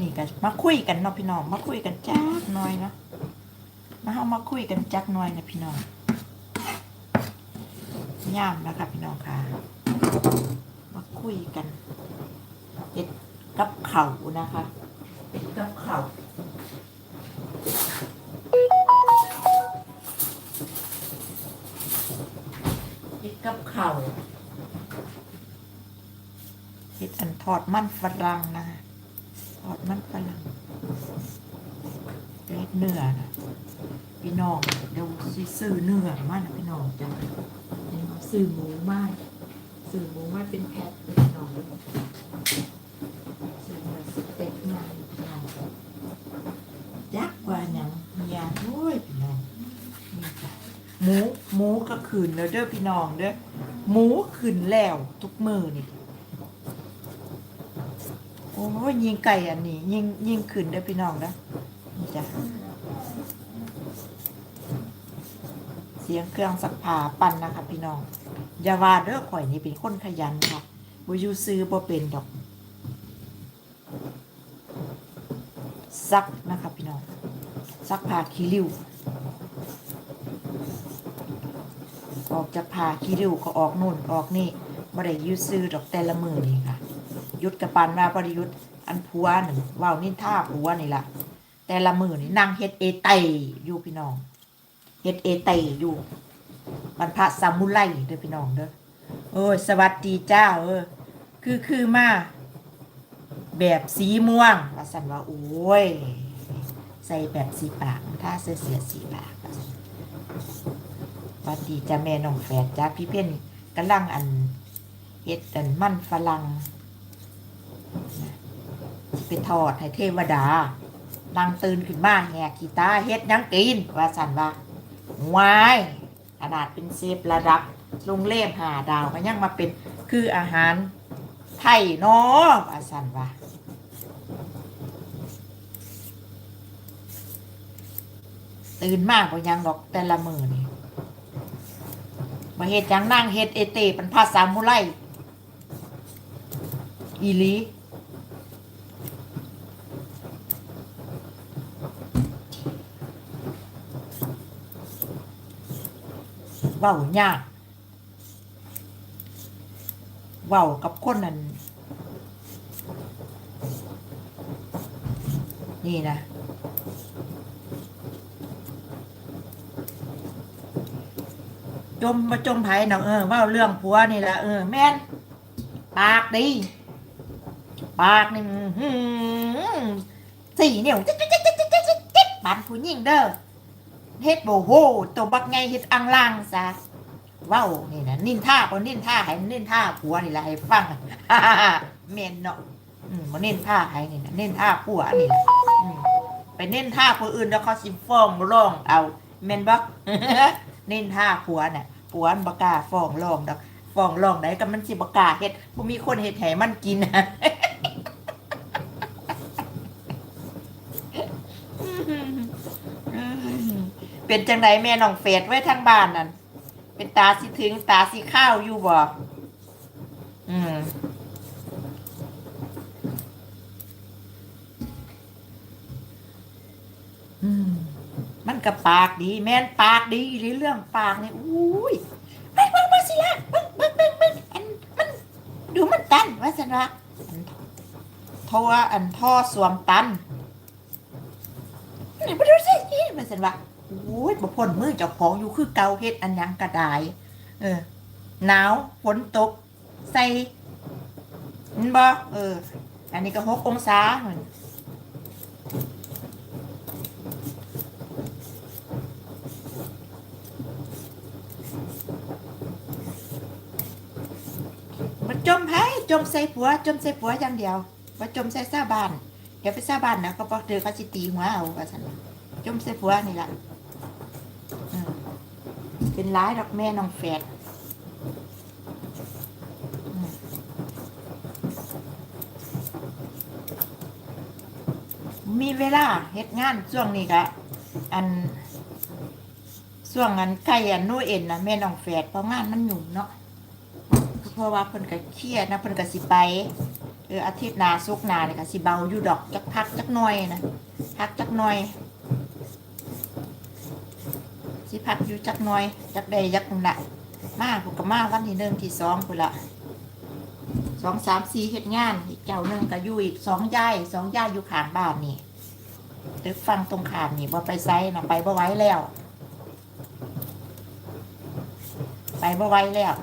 นี่ก็มาคุยกันเนาะพี่น้อง มาคุยกันจักหน่อยเนาะ มาเฮามาคุยกันจักหน่อยนะพี่น้องย่ามนะคะพี่น้องค่ะ มาคุยกันเห็ดกับเข่านะคะเห็ดกับเข่าเห็ดกับเข่าเห็ดอันทอดมันฝรั่งนะคะ อดมันฝรั่งเล็ดเนื้อนะพี่น้องเดี๋ยวสิซื้อเนื้อมานะพี่น้องจ้ะเดี๋ยวซื้อหมูมาซื้อหมูมาเป็นแพ็คพี่น้องซื้อมาสเต็กมาพี่น้องยักกว่าหยังยาโอ้ยพี่น้องนี่จ้ะหมูหมูก็ขืนแล้วเด้อพี่น้องเด้อหมูขืนแล้วทุกมือนี่ อ้ยยิงไก่อันนี้ยิงยิงขึ้นได้พี่น้องนะจ้ะเสียงเครื่องสักผาปั่นนะคะพี่น้องอย่าว่าเด้อข่อยนี่เป็นคนขยันค่ะบ่อยู่ซื้อบ่เป็นดอกซักนะคะพี่น้องซักผ้าขี้ริ้วออกจากผ้าขี้ริ้วก็ออกนู่นออกนี่บ่ได้ยู่ซื้อดอกแต่ละมือนี่ค่ะ ยุดกับปันมาประยุทธ์อันผัวหนึ่งว่าวนินท่าผัวนี่ละแต่ละมือนี่นั่งเฮ็ดเอไตอยู่พี่น้องเฮ็ดเอไตอยู่บรรพสามุไรเด้อพี่น้องเด้อโอ้ยสวัสดีเจ้าเออคือคือมา แบบสีม่วงว่าสันว่าโอ้ยใส่แบบสีปากถ้าเสื้อเสียสีปากว่าซั่นสวัสดีจ้าแม่น้องแฝดจ้าพี่เพ่นกำลังอันเฮ็ดอันมันฝรั่ง ไปทอดให้เทวดานางตื่นขึ้นมาแหกกีตาเฮ็ดยังกิน ว่าสันว่าวายขนาดเป็นเซฟระดับโรงเล่มหาดาวก็ยังมาเป็นคืออาหารไทยเนาะว่าสันว่าตื่นมากกว่ายังดอกแต่ละมือนี่มาเฮ็ดยังนั่งเฮ็ดเอเตเป็นภาษามุไรอีลี เว้ายากเว้ากับคนนั้นนี่นะจมมาจมไผ่หนังเออว่าเรื่องผัวนี่แหละเออแม่นปากดีปากนี่อื้อหือสี่เนี่ยจิ๊ดจิ๊ดจิ๊ดจิ๊ดจิ๊ดจิ๊ดจิ๊ดบานผู้หญิงเด้อ เฮ็ดโบโหตัวบักไงเฮ็ดอังล่างซะว้าวนี่นะนินท่าบ่นินท่าให้นินท่าผัวนี่ละให้ฟังแม่นเนาะอืมบ่นินท่าให้นี่นะนินท่าผัวนี่ล่ะอืมไปนินท่าผู้อื่นแล้วเขาสิฟ้องร้องเอาแม่นบ่นินท่าผัวน่ะผัวมันบ่กล้าฟ้องร้องดอกฟ้องร้องได้ก็มันสิบ่กล้าเฮ็ดบ่มีคนเฮ็ดให้มันกิน เป็นจังไดแม่น้องเฟดไว้ทางบ้านนั่นเป็นตาสิถึงตาสิข้าวอยู่บ่อืมอืมมันกับปากดี แม่นปากดีเรื่องปากนี่อุ้ยไปเบิ่งมาสิละเบิ่งบังบังบังอันมันดูมันตันว่าสันว่าอันทรอันท่อสวมตันนี่มาดูสินี่ว่าสันว่า โอ้ยบ่พ้นมือเจ้าของอยู่คือเกาเฮ็ดอันยังกระดาย เออ หนาวฝนตก ใส่นบ่เออ อันนี้ก็หกองศามันมันจมไผจมใส่ผัว จมใส่ผัวอย่างเดียวบ่จมใส่ซาบ้านเดี๋ยวไปซาบ้านนะก็บอกเดือเขาสิตีหัวเอาว่าซั่นจมใส่ผัวนี่ล่ะ เป็นร้ายดอกแม่น้องแฝดมีเวลาเฮ็ดงานช่วงนี้กะอันช่วงอันใกล้อันโนเอ็นนะแม่น้องแฝดเพราะงานมันหยุ่งเนาะเพราะว่าเพิ่นก็เครียดนะเพิ่นก็สิไปเอออาทิตย์หนาสุกหนาเนี่ยก็สิเบาอยู่ดอกจักพักจักหน่อยนะพักจักหน่อย สิพักอยู่จักหน่อย จักใดจักนั่นละมาผมก็มาวันที่หนึ่งที่สองคนละสองสามสี่เฮ็ดงานอีกเจ้าหนึ่งก็อยู่อีกสองย่ายสองย่ายอยู่ขางบ้านนี่ตึกฟังตรงขามนี่บ่ไปไซนะไปบ่ไหว้แล้ว ไปบ่ไหว้แล้ว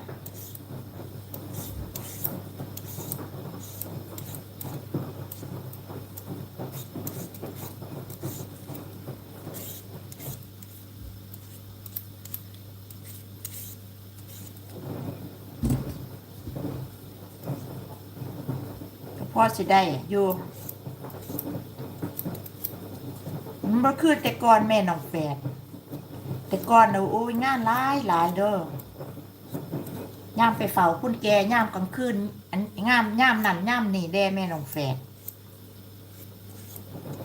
พอสิได้อยู่มันบ่คือแต่ก่อนแม่น้องแฝดแต่ก่อนน่ะโอ้ยงานหลายหลายเด้อย่ามไปเฝ้าคุณแกย่ามกลางคืนอันงามย่ามนั่นย่ามนี่แด่แม่น้องแฝด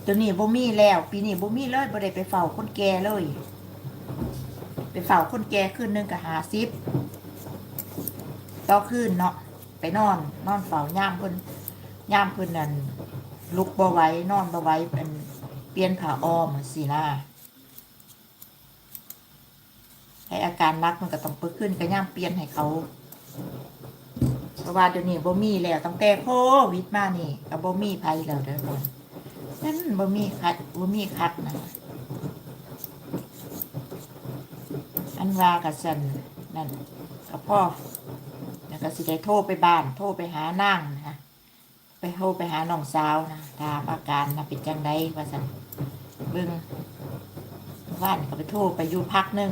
ตัวนี้บ่มีแล้ว ปีนี้บ่มีเลยบ่ได้ไปเฝ้าคนแก่เลย ไปเฝ้าคนแก่คืนหนึงก็50ต่อคืนเนาะไปนอน นอนเฝ้าย่ามเพิ่น ย่ามเพิ่นนั่นลุกบ่ไหว้นอนบ่ไหว้เป็นเปลี่ยนผ้าอ้อมสินะให้อาการหนักมันก็ต้องเปิดขึ้นก็ย่ามเปลี่ยนให้เขาเพราะว่าเดี๋ยวนี้บ่มีแล้วตั้งแต่โควิดมานี่ก็บ่มีภัยแล้วเด้อคนนั่นบ่มีคัดบ่มีคัดนะอันว่ากับสันนั่นก็พ่อแล้วก็สิได้โทรไปบ้าน โทรไปหานางนะ ไปโทรไปหาน้องสาวนะถามอาการนะเป็นจังไดว่าสันเบิ่งว่านก็ไปโทรไปอยู่พักหนึ่ง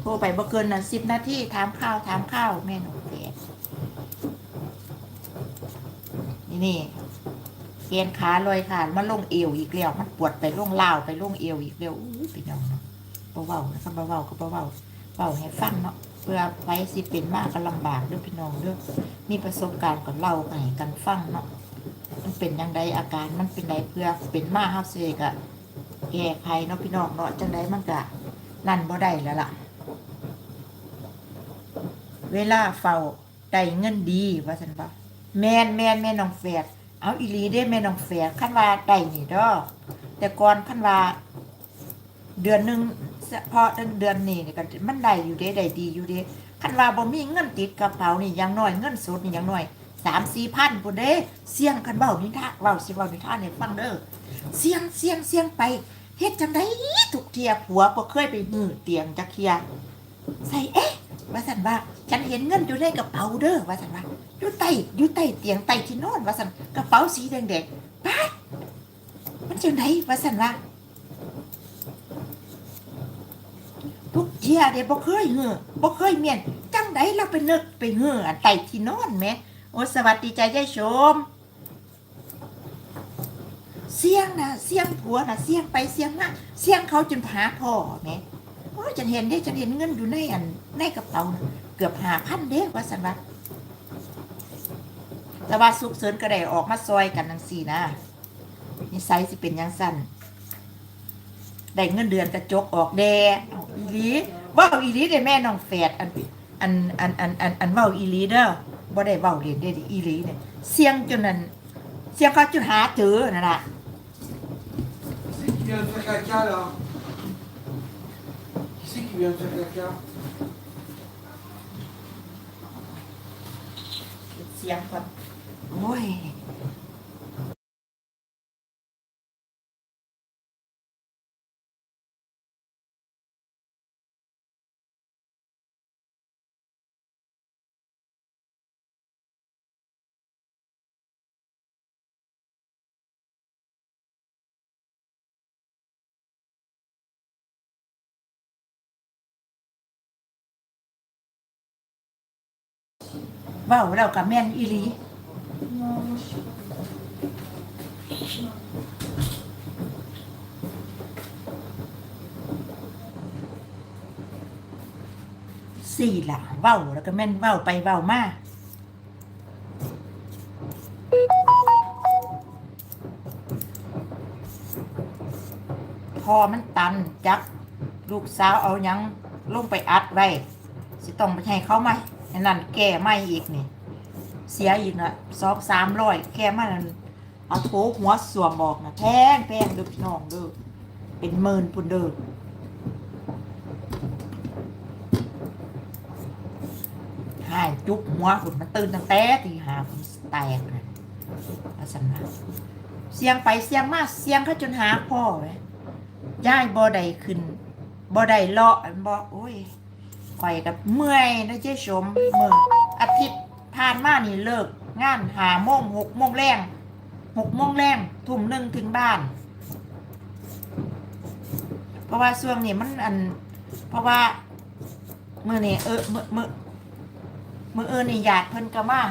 โทรไปบ่เกินน่ะสิบนาทีถามข้าวถามข้าวแม่หนูเปียนี่นี่เกียนขาลอยขามันลงเอวอีกแล้วมันปวดไปลงลาวไปลงเอวอีกแล้วอู้ยพี่น้องเนาะเบาๆนะครับเบาๆก็เบาๆเบาให้ฟังเนาะเพื่อไว้สิเป็นมากก็ลำบากเด้วยพี่น้องเด้วยมีประสบการณ์ก็เล่าให้กันฟังเนาะ เป็นยังไงอาการมันเป็นไงเพื่อเป็นมาเฮาเสกอะแก้ไขเนาะพี่น้องเนาะจังไดมันก็นั่นบ่ได้แล้วล่ะ เวลาเฝ้าได้เงินดีว่าซั่นบ่แม่นแม่นแม่น้องแฝดเอาอีหลีเด้แม่น้องแฝดคันว่าได้นี่ด้อแต่ก่อนคันว่า เดือนหนึ่งเฉพาะเดือนนี้นี่ก็มันได้อยู่เด้ได้ดีอยู่เด้คันว่าบ่มีเงินติดกระเป๋านี่อย่างน้อยเงินสดนี่อย่างน้อย สามสี่พันพุ่นเด้เสี่ยงกันเบานิทานเว้าสิเว้านิทานให้ฟังเด้อเสี่ยงเสี่ยงเสี่ยงไปเฮ็ดจังไดทุกเทียผัวบ่เคยไปมือเตียงจักเทียใส่เอ๊ะว่าซั่นว่า ฉันเห็นเงินอยู่ในกระเป๋าเด้อว่าซั่นว่าอยู่ใต้อยู่ใต้เตียงใต้ที่นอนว่าซั่นกระเป๋าสีแดงๆป๊ามันจังไดว่าซั่นว่าทุกเทียเด้บ่เคยเหือบ่เคยเมียนจังไดเราไปนึกไปเหืออันไต่ที่นอนแหม โอ้สวัสดีใจยายชม เสียงนะเสียงผัวนะเสียงไปเสียงมาเสียงเขาจนหาพ่อแหมโอ้ฉันเห็นเด้ฉันเห็นเงินอยู่ในอันในกระเป๋านะเกือบหาพันเด้ว่าสันว่าแต่ว่าสุกเสริญก็ได้ออกมาซอยกันทั้งสี่นะนิสัยสิเป็นยังสั้นได้เงินเดือนกระจกออกแดเอาอีลีเว่าอีลีได้แม่น้องแฝดอันอันอันอันอันอันเว่าอีลีเด้อ บ่ได้เว้าเรียนได้ดิอีหลีเนี่ยเสียงจนนั้นเสียงเขาจนหาเจอนั่นล่ะ Qui c'est qui vient de faire caca là Qui c'est qui vient de faire caca เสียงก่อนโอ้ย เว้าแล้วกับแม่นอีหลีสี่ล่ะเว้าแล้วก็แม่นเว้าไปเว้ามาพอมันตันจัก ลูกสาวเอายังลงไปอัดไว้ สิต้องไปให้เขาไหม นนั่นแก้ไม่อีกนี่ เสียอีกนะสองสามร้อยแค่มันนั่นเอาโถหัวสวมบอกนะแพงแพงเด้อพี่น้องเด้อเป็นหมื่นพุ่นเด้อหายจุบหัวหุ่นมันตื่นตั้งแต่ตีหาผมแตกนะลักษณะเสียงไปเสียงมาเสียงเขาจนหาพ่อไว้ย้ายบ่ได้ขึ้นบ่ได้เลาะบ่โอ้ย ข่อยกับเมื่อยนะเจ๊ชมเมื่ออาทิตย์ผ่านมานี่เลิก งานหาโมงหกโมงแรงหกโมงแรงทุ่มหนึ่งถึงบ้าน เพราะว่าช่วงนี้มันอัน เพราะว่ามื่อนี่เออมื่อมือมือเออนี่ยาดเพิ่นก็มา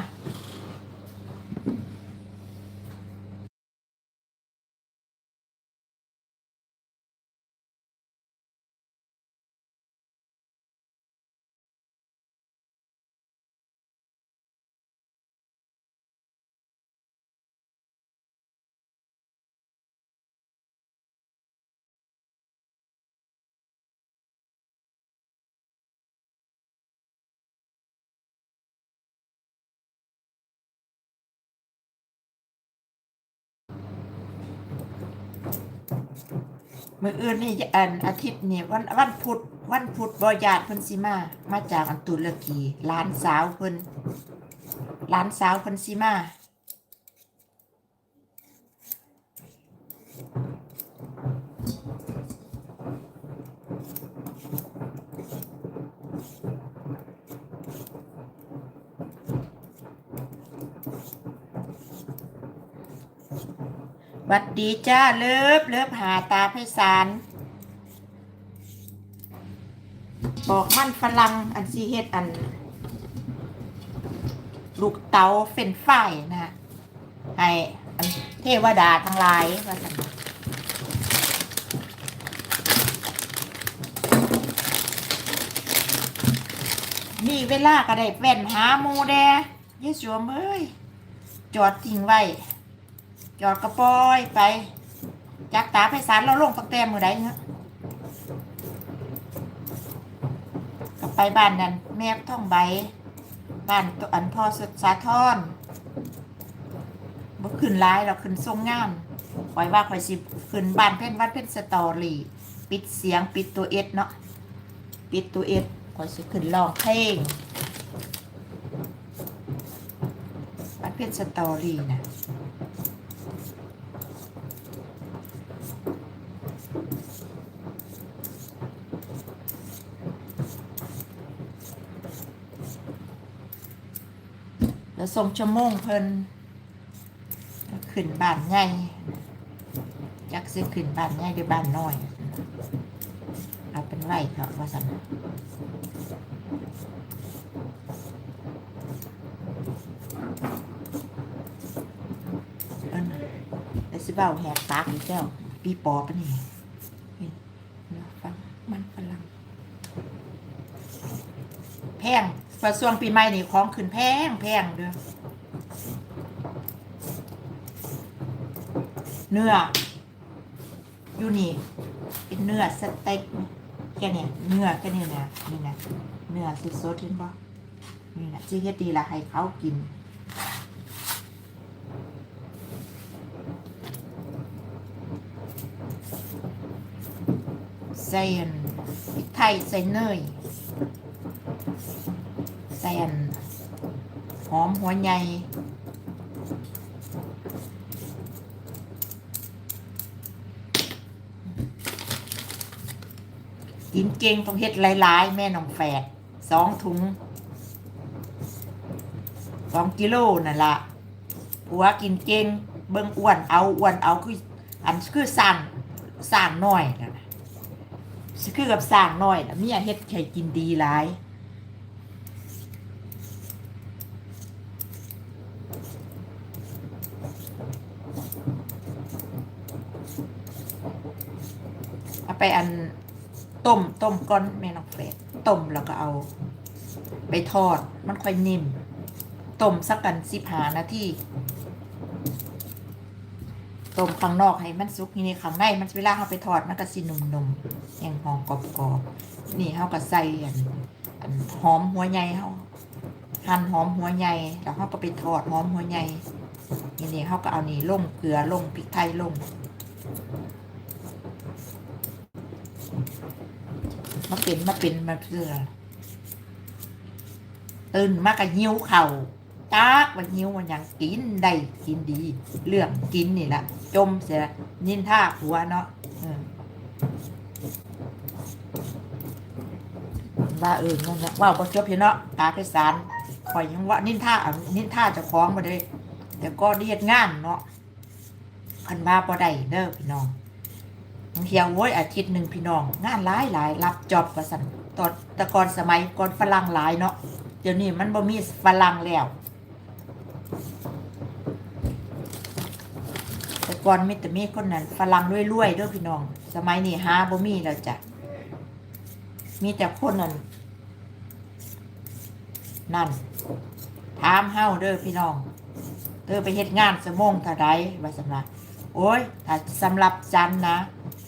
มืออื่นนี่อันอาทิตย์นี่วันวันพุธวันพุธบอญาดเพิ่นสิมา มาจากอันตุรกีหลานสาวเพิ่นหลานสาวเพิ่นสิมา ห วัดดีจ้าเลิฟเลิฟหาตาไพศาลบอกมันฝรั่งอันซีเฮ็ดอัน ลูกเตาเฟ้นฝ่ายนะฮะให้อันเทวดาทั้งหลายว่าสันมีเวลาก็ได้แว่นหาหมูแดยายสวมเอ้ย จอดทิ้งไว้ จอดกระปอยไปจากตาไพศาลเราลงตั้งแต่มือใดเนาะก็ไปบ้านนั่นแม่ท่องใบ บ้านตัวอันพ่อสุดสาทรบ่ขึ้นร้ายเราขึ้นทรงงามคอยว่าคอยสิขึ้นบ้านเพ่นวัดเพ่นสตอรี่ปิดเสียงปิดตัวเอ็ดเนาะปิดตัวเอ็ดคอยสิขึ้นรองเพลงวัดเพ่นสตอรี่นะ ส่งชั่วโมงเพิ่นขึ้นบ้านใหญ่จักสิขึ้นบ้านใหญ่หรือบ้านน้อย เอาเป็นไรเถอะว่าสันเอิ้นแล้วสิเบ้าแหกปากอีกแล้วปีปอปะนี่ฟังมันฝรั่งแพง ประส่วงปีใหม่นี่ของขึ้นแพงแพงเด้อเนื้ออยู่นี่เป็นเนื้อสเต็กแค่เนี้ยเนื้อแค่นี้นะนี่นะเนื้อสดๆเห็นปะนี่นะที่เฮ็ดดีละให้เขากินใส่อันพริกไทยใส่เนย ใส่อันหอมหัวใหญ่กินเก่งต้องเฮ็ดหลายๆ แม่น้องแฝดสองถุงสองกิโลนั่นละผัวกินเก่งเบิ่งอ้วนเอาอ้วนเอาคืออันคือสร้างสร้างน้อยนะคือกับสร้างน้อยนะเมียเฮ็ดให้กินดีหลาย ไปอันต้มต้มก้อนแมนองเฟดต้มแล้วก็เอา ไปทอดมันค่อยนิ่มต้มสักกันสิบหานาทีต้มข้างนอกให้มันสุกทีนี้ข้างในมันเวลาเราไปทอดมันก็สินุ่มๆยังหอมกรอบๆนี่เราก็ใส่อันหอมหัวใหญ่เราหั่นหอมหัวใหญ่แล้วเขาก็ไปทอดหอมหัวใหญ่นี่นี่เขาก็เอานี่ลงเกลือลงพริกไทยลง มาเป็นมาเป็นมาเพื่อตื่นมากกับหิ้วเข่าวจักว่าหิ้วมันยังกินได้กินดี เรื่องกินนี่แหละจมเสียนินท่าผัวเนาะอืมว่าเออนั่นแหละว่าบ่จบอยู่เนาะตาไปสารคอยยังว่านินท่านินท่าจะคล้องมาเลยแต่ก็เรียกงานเนาะคันว่าบ่ได้เด้อพี่น้อง เที่ยวโว้ยอาทิตย์หนึ่งพี่น้อง งานหลายหลายรับจอบว่าสั่นตอนต่ก่อนสมัยก่อนฝรั่งหลายเนาะเดี๋ยวนี้มันบ่มีฝรั่งแล้วแต่ก่อนมีแต่มีคนนั้นฝรั่งรวยๆเด้อพี่น้อง สมัยนี้หาบ่มีแล้วจ้ะมีแต่คนนั้นนั่นถามเฮาเด้อพี่น้องเธอไปเฮ็ดงานสมงเท่าใดว่าสำหรับโอ้ยถ้าสำหรับจันนะ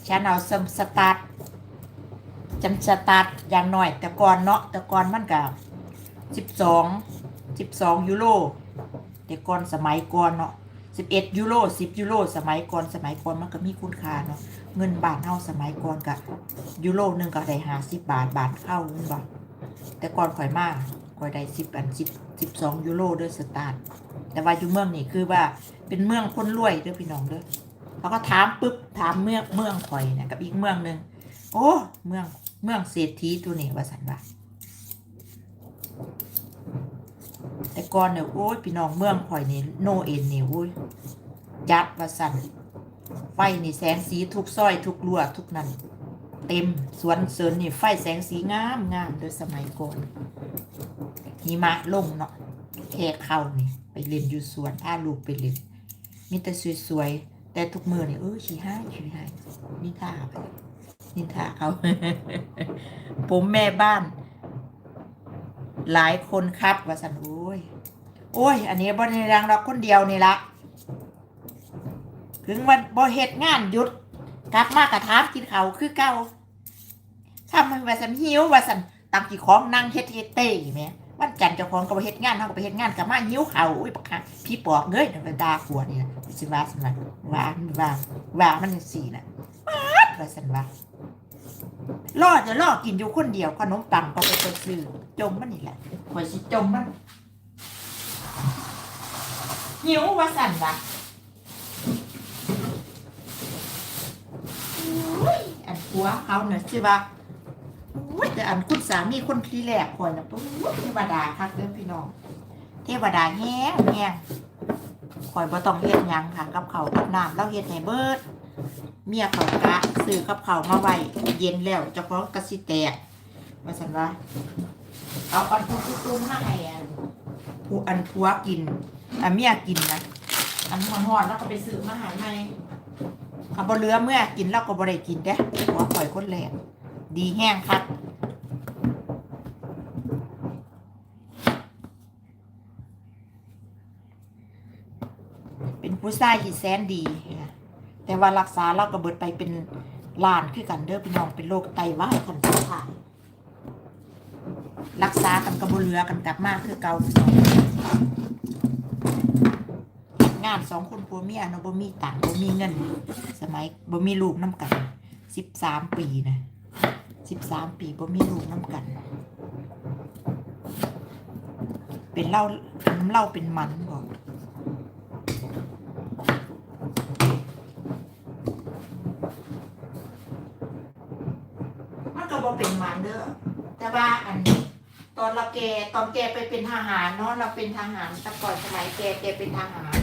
ฉันเอาสมสตาร์ทจันสตาร์ทอย่างหน้อย แต่ก่อนเนาะแต่ก่อนมันก็สิบสองสิบสองยูโรแต่ก่อนสมัยก่อนเนาะสิบเอ็ดยูโรสิบยูโรสมัยก่อนสมัยก่อนมันก็มีคุณค่าเนาะเงินบาทเท่าสมัยก่อนกับยูโรหนึ่งก็ได้หาสิบบาทบาทเข้าเงินบาทแต่ก่อนข่อยมากข่อยได้สิบอันสิบสิบสองยูโรด้วยสตาร์ทแต่ว่าอยู่เมืองนี่คือว่าเป็นเมืองคนรวยเด้อพี่น้องเด้อ เขาก็ถามปุ๊บถามเมืองเมืองข่อยนะกับอีกเมืองหนึ่งโอ้เมืองเมืองเศรษฐีตัวนี้ว่าสันว่าแต่ก่อนเนี่ยโอ้ยพี่น้องเมืองข่อยนี่โนเอ็นนี่โอ้ยยัดว่าสันไฟนี่แสงสีทุกซอยทุกลัวทุกนั่นเต็มสวนเสริญนี่ไฟแสงสีงามงามโดยสมัยก่อนหิมะลงเนาะแค่เข้านี่ ไปเล่นอยู่สวนพาลูกไปเล่นมีแต่สวยๆ แต่ทุกมือเนี่ยเออชี้ให้ชี้ให้นินทาไปนินทาเขาผมแม่บ้าน หลายคนครับว่าสันโอ้ยโอ้ย อันนี้บ่ในรังเราคนเดียวนี่ละถึงวันบ่เหตุงานหยุดกลับมากระทามกินเขาคือเก่าทำให้ว่าสันหิวว่าสันตามกี่ของนั่งเฮ็ดเฮ็ดเต้แหม วันจันทร์เจ้าของก็ไปเฮ็ดงานเฮาก็ไปเฮ็ดงานกับมาหิวเขาวอุ้ยบักฮะพี่ปอบเงยมันด่าขวดนี่สิว่าสิว่าว่าว่าว่ามันจังซี่น่ะป๊าว่าซั่นว่าล่อจะล่อกินอยู่คนเดียวขนมปังก็ไปซื้อจมมันนี่แหละข่อยสิจมมันหิวว่าซั่นว่าอุ้ยอันผัวเขาน่ะสิว่า อุ้ยแต่อันคุณสามีคนที่แรกคอยนะปุ๊บเทวดาคักเด้อพี่น้อง เทวดาแห้งแห้งคอยบ่ต้องเฮ็ดหยังค่ะกับเขาวกับน้ำเราเฮ็ดให้เบิด เมียเขากะซื้อกับเขาวมาไว้เย็นแล้วเจ้าของกระสิแตกว่าซั่นว่าเอาอันตุ้มๆมาให้อันผู้อันผัวกินอันเมียกินนะอันฮ้อนๆแล้วก็ไปซื้อมาให้ใหม่เขาบ่เหลือเมื่อกินเราก็บ่ได้กินเด้หัวข่อยคนแรก ดีแห้งครับเป็นผู้ชายที่แสนดีนะแต่ว่ารักษาเราก็เบิดไปเป็นล้านคือกันเด้อพี่น้องเป็นโรคไตวายขันสุดท้ายรักษากันกระบเรือกันกลับมากคือเก่าพี่น้องงานสองคนผัวเมียเนาะบ่มีตังบ่มีเงิน สมัยบ่มีลูกน้ำกันสิบสามปีนะ สิบสามปีบ่มีลูกน้ำกัน เป็นเหล่าน้ำเหล่าเป็นมันบอกมันก็บ่เป็นมันเด้อแต่ว่าอันตอนเราแกตอนแกไปเป็นทหารเนาะเราเป็นทหารแต่ก่อนสมัยแกแกเป็นทหาร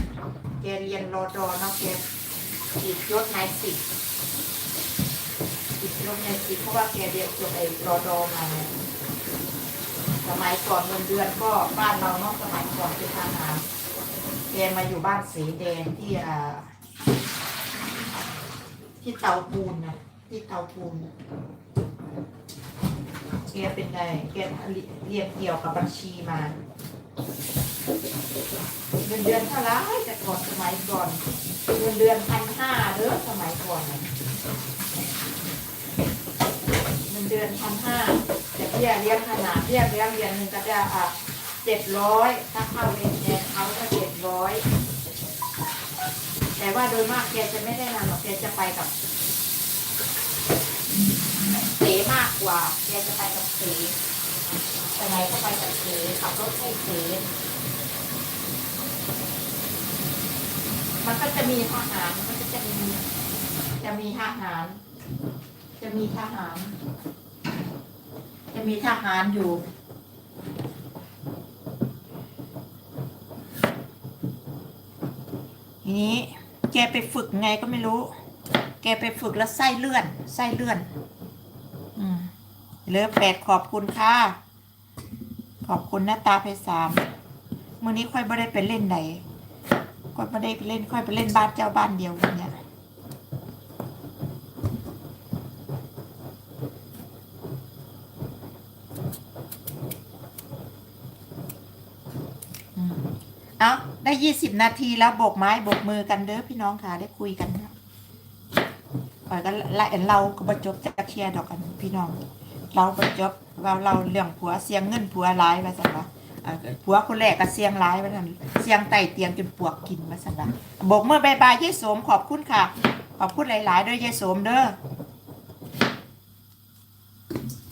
แกเรียนรอดอเนาะแกอีกยศนายสิบ ลงในสิเพราะว่าแกเรียนจบไอ้รอดอมาสมัยก่อนเงินเดือนก็บ้านเราเนาะสมัยก่อนเป็นทหารแกมาอยู่บ้านสีแดงที่อ่าที่เตาปูนนะที่เตาปูนแกเป็นไงแกเรียนเกี่ยวกับบัญชีมาเงินเดือนเท่าไหรแต่ก่อนสมัยก่อนเงินเดือนพันห้าเด้อสมัยก่อนนะ งินเดือนพันห้าแต่เบี้ยเลี้ยงขนาดเบี้ยเลี้ยงเรียนหนึ่งก็จะอะเจ็ดร้อยถ้าเข้าเองแทนเขาก็เจ็ดร้อยแต่ว่าโดยมากแกจะไม่ได้นานหรอกแกจะไปกับเสมากกว่าแกจะไปกับเสไปไหนก็ไปกับเสขับรถให้เสมันก็จะมีทหารมันก็จะมีจะมีทหาร จะมีทหาร จะมีทหารอยู่ ทีนี้แกไปฝึกไงก็ไม่รู้ แกไปฝึกแล้วไส้เลื่อน ไส้เลื่อน อืมเหลือแปดขอบคุณค่ะ ขอบคุณหน้าตาเพสามมื่อนี้ค่อยไม่ได้ไปเล่นไหนค่อยไม่ได้ไปเล่นค่อยไปเล่นบ้านเจ้าบ้านเดียวกันเนี่ย อืม เอาได้ยี่สิบนาทีแล้วโบกไม้โบกมือกันเด้อพี่น้องค่ะ ได้คุยกันปล่อยก็ละเราก็บรจบจะเคลียร์ดอกกันพี่น้อง เราบรจบเราเราเรื่องผัวเสียงเงินผัวร้ายมาสั่นละผัวคนแรกก็เสียงร้ายมาสั่นเสียงไต่เตียงจนปวกกินมาสั่นละโบกมือบายบายยายโสมขอบคุณค่ะ ขอบคุณหลายๆด้อยายโสมเด้อ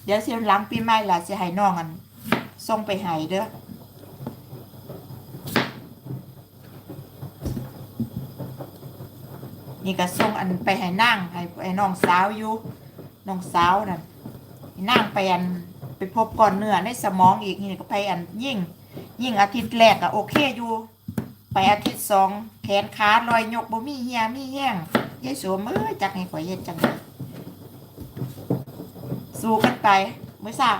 เดี๋ยวเสียงหลังปีใหม่ล่ะจะให้น้องอันส่งไปให้เด้อ นี่ก็ส่งอันไปให้นั่งให้ไอ้น้องสาวอยู่น้องสาวนั่นนั่งไปอันไปพบก่อนเนื้อในสมองอีกนี่ก็ไปอันยิ่ง ยิ่งอาทิตย์แรกอะโอเคอยู่ ไปอาทิตย์สองแขนขาลอยยกบ่มีเหียมีแห้งยายสวมเอ้ยจักให้ข่อยเฮ็ดจังไดสู้กันไปเมื่อทราบ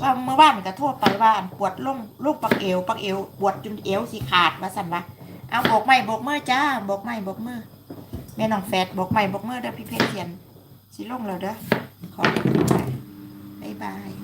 ว่าเมื่อวานก็โทษไปว่าปวดลงลูกปักเอวปักเอวปวดจนเอวสิขาดว่าสั่นวะเอาบกไม้โบกมือจ้าบกไม้โบกมือ แม่น้องแฟดบอกใหม่บอกเมื่อเด้อพี่เพชรเขียนสิลงแล้วเด้อขอบคุณค่ะบ๊ายบาย